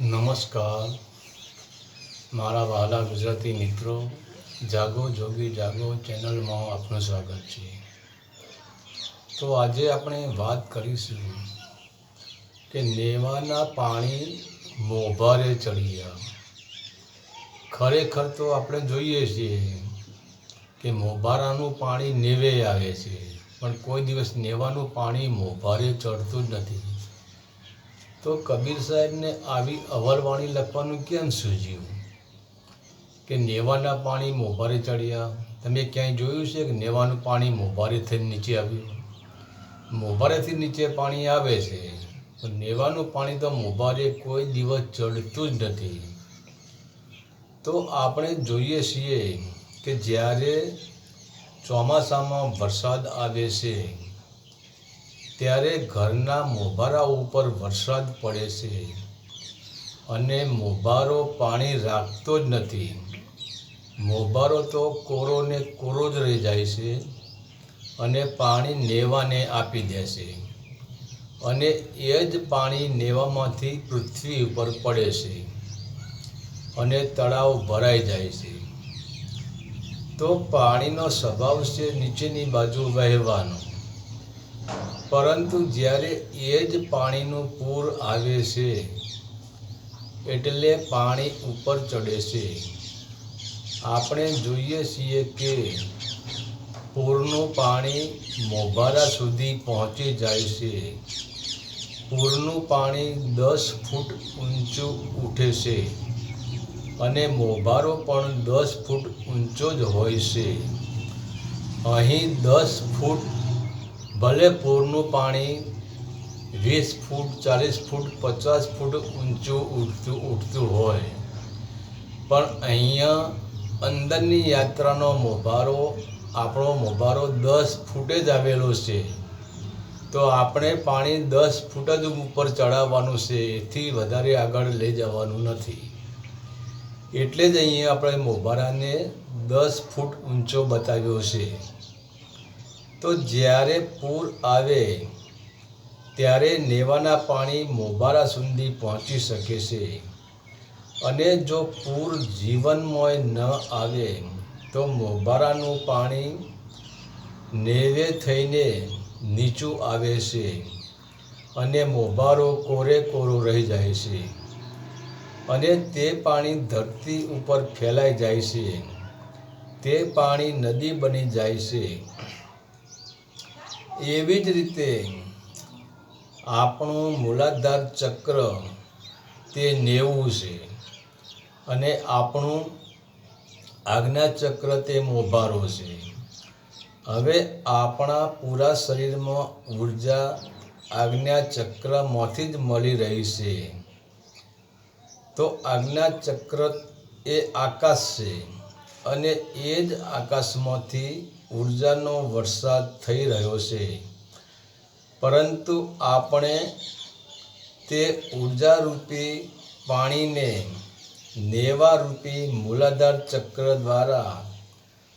નમસ્કાર. મારા વહાલા ગુજરાતી મિત્રો, જાગો, જોગી, જાગો ચેનલમાં આપનું સ્વાગત છે. તો આજે આપણે વાત કરીશું કે નેવાના પાણી મોભારે ચડ્યા. ખરેખર તો આપણે જોઈએ છીએ કે મોભારાનું પાણી નેવે આવે છે, પણ કોઈ દિવસ નેવાનું પાણી મોભારે ચડતું જ નથી. તો કબીર સાહેબને આવી અવરવાણી લખવાનું કેમ સૂજ્યું? કે નેવાના પાણી મોભારે ચડ્યા. તમે ક્યાંય જોયું છે કે નેવાનું પાણી મોભારેથી નીચે આવ્યું? મોભારેથી નીચે પાણી આવે છે તો નેવાનું પાણી તો મોભારે કોઈ દિવસ ચડતું જ નથી. તો આપણે જોઈએ છીએ કે જ્યારે ચોમાસામાં વરસાદ આવે છે ત્યારે ઘરના મોભારા ઉપર વરસાદ પડે છે અને મોભારો પાણી રાખતો જ નથી. મોભારો તો કોરો ને કોરો જ રહી જાય છે અને પાણી નેવાને આપી દે છે અને એ જ પાણી નેવામાંથી પૃથ્વી ઉપર પડે છે અને તળાવ ભરાઈ જાય છે. તો પાણીનો સ્વભાવ છે નીચેની બાજુ વહેવાનો. પરંતુ જ્યારે એ જ પાણીનું પૂર આવે છે, એટલે પાણી ઉપર ચડે છે. આપણે જોઈએ છીએ કે પૂરનું પાણી મોભારા સુધી પહોંચી જાય છે. પૂરનું પાણી દસ ફૂટ ઊંચું ઉઠે છે અને મોભારો પણ દસ ફૂટ ઊંચો જ હોય છે. અહીં દસ ફૂટ ભલે પૂરનું પાણી વીસ ફૂટ, ચાલીસ ફૂટ, પચાસ ફૂટ ઊંચું ઉઠતું ઉઠતું હોય. પણ અહીંયા અંદરની યાત્રાનો મોભારો, આપણો મોભારો દસ ફૂટે જ આવેલો છે. તો આપણે પાણી દસ ફૂટ જ ઉપર ચડાવવાનું છે, એથી વધારે આગળ લઈ જવાનું નથી. એટલે જ અહીંયા આપણે મોભારાને દસ ફૂટ ઊંચો બતાવ્યો છે. તો જ્યારે પૂર આવે, ત્યારે નેવાના પાણી મોબારા સુધી પહોંચી શકે છે. અને જો પૂર જીવનમય ન આવે, તો મોબારાનું પાણી નેવે થઈને નીચું આવે છે અને મોબારો કોરે કોરો રહી જાય છે અને તે પાણી ધરતી ઉપર ફેલાઈ જાય છે. તે પાણી નદી બની જાય છે એવી જ રીતે આપણું મૂલાધાર ચક્ર તે નેવું છે અને આપણું આજ્ઞા ચક્ર તે મોભારો છે. હવે આપણા પૂરા શરીરમાં ઊર્જા આજ્ઞા ચક્રમાંથી જ મળી રહી છે. તો આજ્ઞા ચક્ર એ આકાશ છે અને એ જ આકાશમાંથી ઉર્જાનો વરસાદ થઈ રહ્યો છે. પરંતુ આપણે તે ઉર્જારૂપી પાણીને નેવારૂપી મૂલાધાર ચક્ર દ્વારા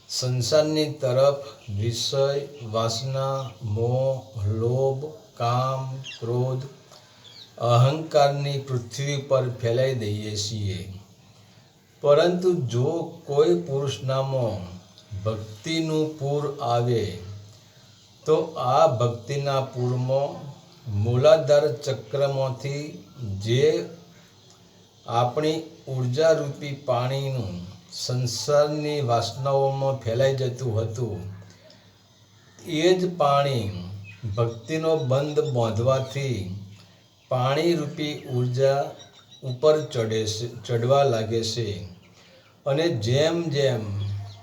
સંસારની તરફ વિષય, વાસના, મોહ, લોભ, કામ, ક્રોધ, અહંકારની પૃથ્વી પર ફેલાઈ દઈએ છીએ. પરંતુ જો કોઈ પુરુષનામાં ભક્તિનું પૂર આવે, તો આ ભક્તિના પૂરમાં મૂલાધાર ચક્રમાંથી જે આપણી ઉર્જારૂપી પાણીનું સંસારની વાસનાઓમાં ફેલાઈ જતું હતું, એ જ પાણી ભક્તિનો બંધ બાંધવાથી પાણીરૂપી ઊર્જા ઉપર ચડે છે, ચડવા લાગે છે. અને જેમ જેમ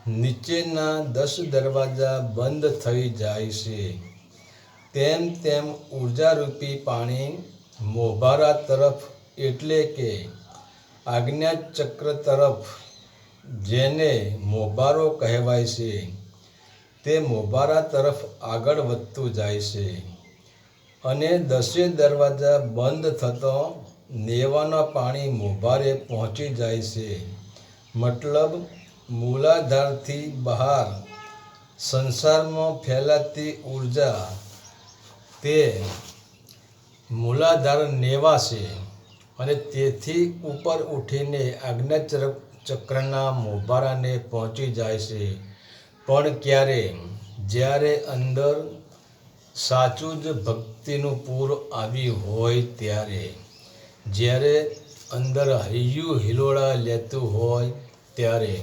નીચેના દસ દરવાજા બંધ થઈ જાય છે. તેમ તેમ ઉર્જારૂપી પાણી મોભારા તરફ એટલે કે આજ્ઞાચક્ર તરફ, જેને મોભારો કહેવાય છે, તે મોભારા તરફ આગળ વધતું જાય છે. અને દસે દરવાજા બંધ થતો નેવાના પાણી મોભારે પહોંચી જાય છે. મતલબ મૂલાધારથી બહાર સંસારમાં ફેલાતી ઊર્જા તે મૂલાધાર નેવાશે અને તેથી ઉપર ઉઠીને આજ્ઞા ચક્રના મોભારાને પહોંચી જાય છે. પણ ક્યારે? જ્યારે અંદર સાચું જ ભક્તિનું પૂર આવ્યું હોય ત્યારે. જ્યારે અંદર હૈયું હિલોળા લેતું હોય ત્યારે.